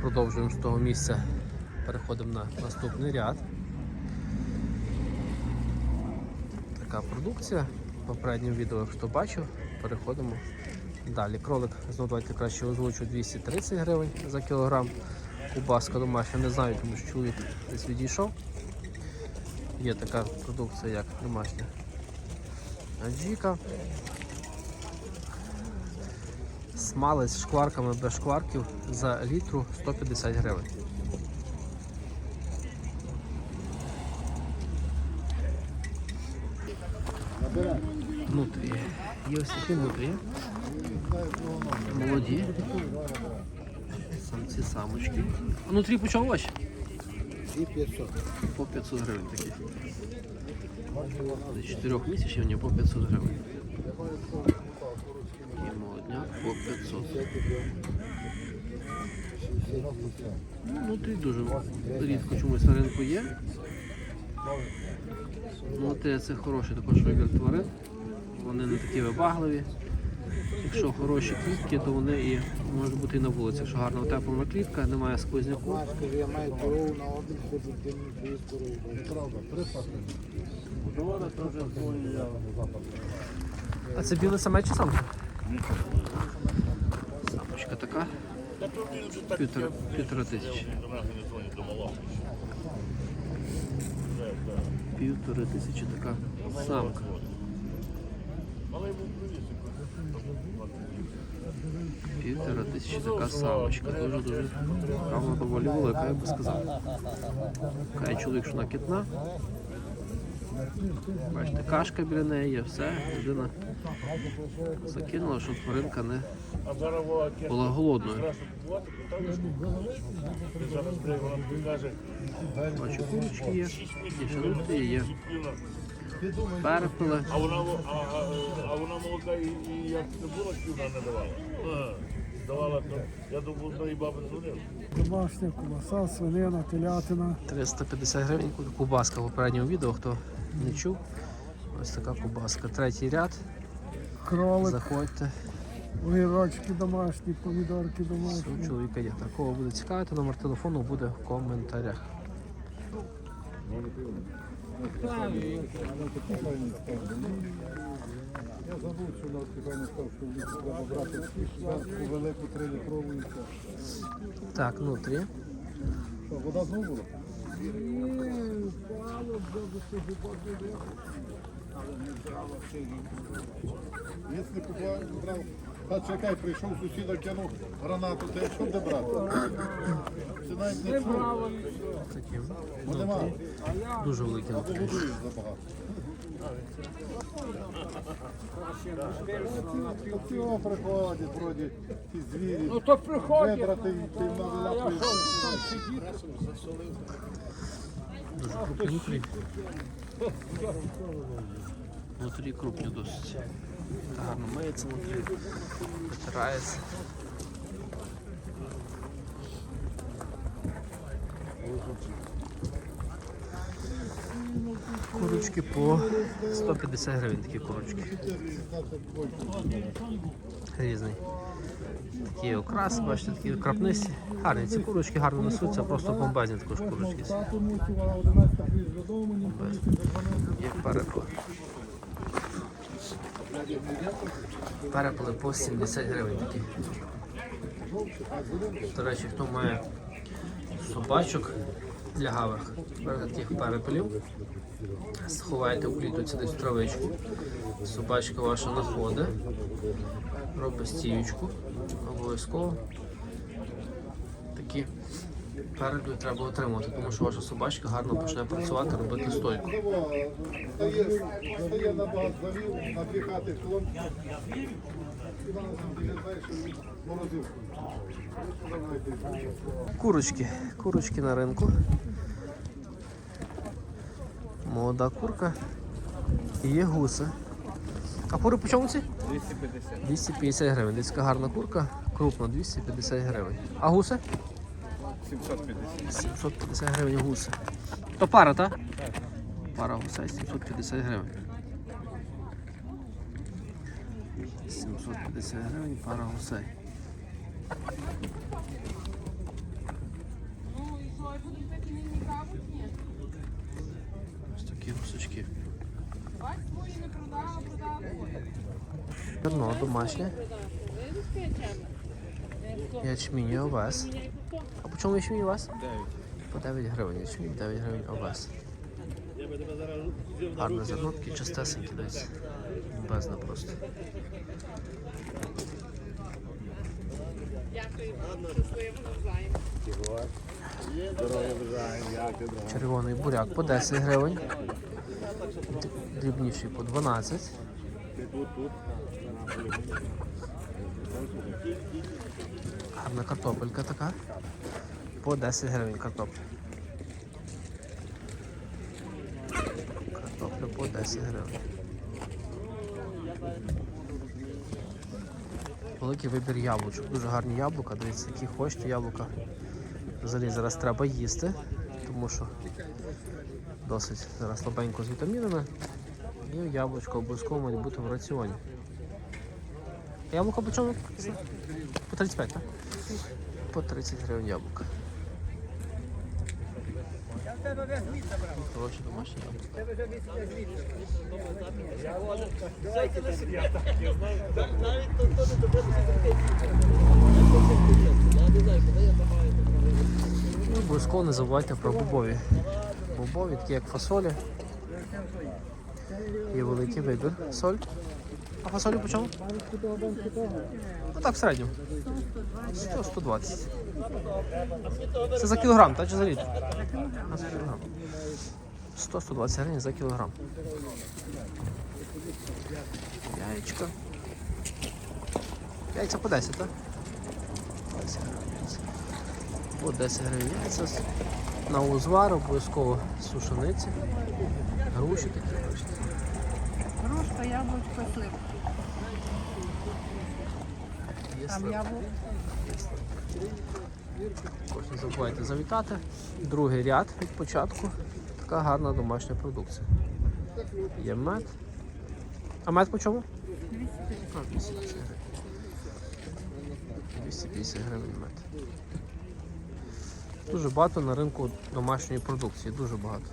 Продовжуємо з того місця. Переходимо на наступний ряд. Така продукція. В попередньому відео, хто бачив, переходимо далі. Кролик, знову давайте краще озвучу 230 гривень за кілограм. Кубаска домашня, не знаю, тому що чоловік десь відійшов. Є така продукція, як домашня аджіка. Смалець з шкварками без шкварків за літру 150 гривень. Внутрі. Є ось такі внутрі. Молоді. Самці самочки. А Внутрі по чому ваші? І 500. По 500 гривень такі. З 4 місяців вони по 500 гривень. І молодняк по 500. Ну, внутрі дуже рідко чомусь на ринку є. Ну, те це хороший також вибір тварин. Вони не такі вибагливі. Якщо хороші клітки, то вони і можуть бути і на вулиці. Якщо гарно утеплена клітка, немає сквозняку. А це біле саме чи самка? Самочка така. Півтора, півтора тисячі. Півтори тисячі така самка. Півтора тисячі така самочка. Дуже-дуже доволі велика, я би сказав. Каже чоловік, що вона кітна. Бачите, кашка біля неї є, все, людина закинула, щоб тваринка не була голодною. Бачу, курочки є, дівчинки є, перепили. А вона, молока і, і як не було, чи вона не давала? Давала, то я думав, одної баби дзвонив. Домашня кубаса, свинина, телятина. 350 гривень кубаска в попередньому відео, хто не чув. Ось така кубаска. Третій ряд. Кролик, Заходьте. огірочки домашні, помідорки Все, у чоловіка є. Такого буде цікавити, номер телефону буде в коментарях. Я забув, що на Степані став, що треба брати велику трилітрову і все. Так, внутрі. Що, вода знову була? Якщо брав, та чекай, прийшов сусіда, кинув гранату, ти що де брати? Це навіть не чув, Такі бо нема. Дуже великі або внутрі. годуєш забагато. До цього приходять, вроді, ті звірі. Ну то приходять. Вибрати, ти їм навилапуєш. Внутрі. Внутрі крупні досить. Гарно миється внутрі, витирається. Курочки по 150 гривень такі курочки. Різний. Такі окрас, бачите, такі крапнисті. Гарні ці курочки гарно несуться, просто бомбезні також курочки. Тату мусив, а 11 приїзд додому, мені Є перепли. Перепли по 70 гривень такі. До речі, хто має собачок лягавих, берете тих перепелів, сховайте у клітоці десь в травичку. Собачка ваша находить, робить стіючку, обов'язково. Такі переплю треба отримати, тому що ваша собачка гарно почне працювати, робити стойку. Курочки. Курочки на ринку. Молода курка. Є гуси. А кури по чому ці? 250. 250 гривень. Десь гарна курка, крупна, 250 гривень. А гуси? 750. 750 гривень гуси. То пара, так? Так. Пара гусей 750 гривень. 750 гривень пара гусей. Зерно домашнє. Ячмінь овес. А по чому ячмінь овес? По 9 гривень ячмінь, 9 гривень овес. Гарне зерно, такі чистесенькі, дивіться. Бездна просто. Червоний буряк по 10 гривень. Дрібніший по 12. Гарна картопелька така. По 10 гривень картопля. Картопля по 10 гривень. Великий вибір яблучок. Дуже гарні яблука. Дивіться, які хочете яблука. Взагалі зараз треба їсти, тому що досить зараз слабенько з вітамінами. І яблучко обов'язково має бути в раціоні. Яблуко по чому? По 35, так? По 30 гривень яблука. Хороші домашні яблука. І обов'язково не забувайте про бобові. Бобові, такі як фасолі. Є великий вибір. Соль. А фасолі по чому? Ну так, в середньому. 100-120. Це за кілограм, так чи за літр? За кілограм. 100-120 гривень за кілограм. Яєчка. Яйця по 10, так? 10 гривень. По 10 гривень яйця. На узвар обов'язково сушениці. Груші такі бачите. Грушка, яблучко, слив. Там слив. яблуко. Не забувайте завітати. Другий ряд від початку. Така гарна домашня продукція. Є мед. А мед по чому? 250 гривень. 250 гривень мед. Дуже багато на ринку домашньої продукції, дуже багато.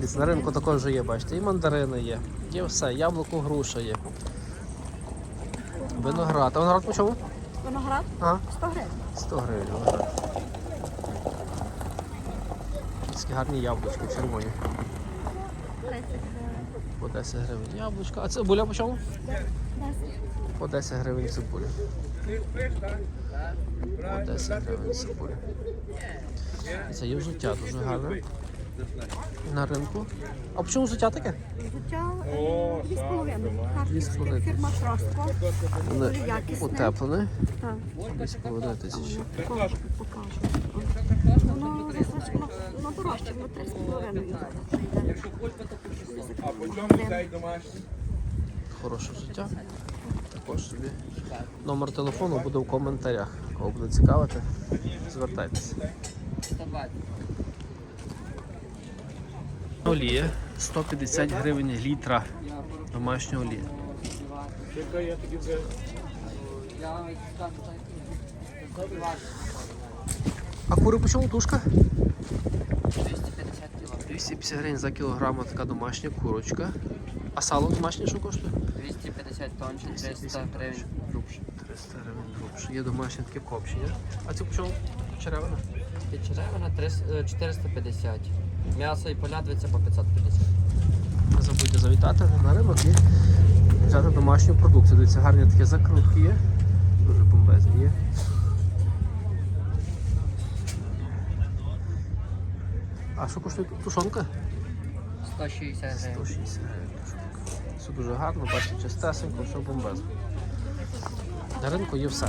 Десь на ринку також є, бачите, і мандарини є, є все, яблуко, груша є. Виноград. А виноград по чому? Виноград Ага. 100 гривень. 100 гривень виноград. Такі гарні яблучки червоні. 30. По 10 гривень яблучка. А цибуля по чому? 10. По 10 гривень цибуля. По 10 гривень цибуля. І Це є взуття дуже гарне. На ринку. А по чому взуття таке? Взуття е, 2,5. Харківська 2,5. фірма Тростко. Дуже Воно якісне. утеплене. Так, 2,5 тисячі. покажу, покажу. Воно засочено, воно дорожче, воно 3,5. Хороше взуття. Також собі. Номер телефону буде в коментарях. Кого буде цікавити, звертайтеся. Олія 150 гривень літра домашня олія. А кури по чому тушка? 250 кг. 250 гривень за кілограм така домашня курочка. А сало домашнє що коштує? 250 тонше, 300 250 гривень грубше. 300 гривень грубше. Є домашнє таке копчення. А це по чому? Черевина? Підчеревина 300 е, 450. М'ясо і полядвиця по 550. Не забудьте завітати на ринок і взяти домашню продукцію. Дивіться, гарні такі закрутки є. Дуже бомбезні є. А що коштує тушонка? 160 гривень. 160 гривень. Все дуже гарно, бачите, чистесенько, все бомбезно. На ринку є все.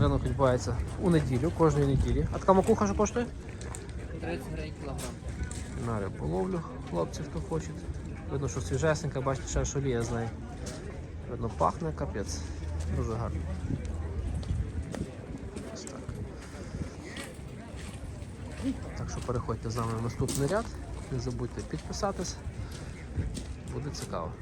Ринок відбувається у неділю, кожної неділі. А така макуха що коштує? 30 гривень кілограм. На риболовлю хлопці, хто хоче. Видно, що свіжесенька, бачите, ще шолія з неї. Видно, пахне капець. Дуже гарно. Ось так. Так що переходьте з нами в наступний ряд. Не забудьте підписатись. Буде цікаво.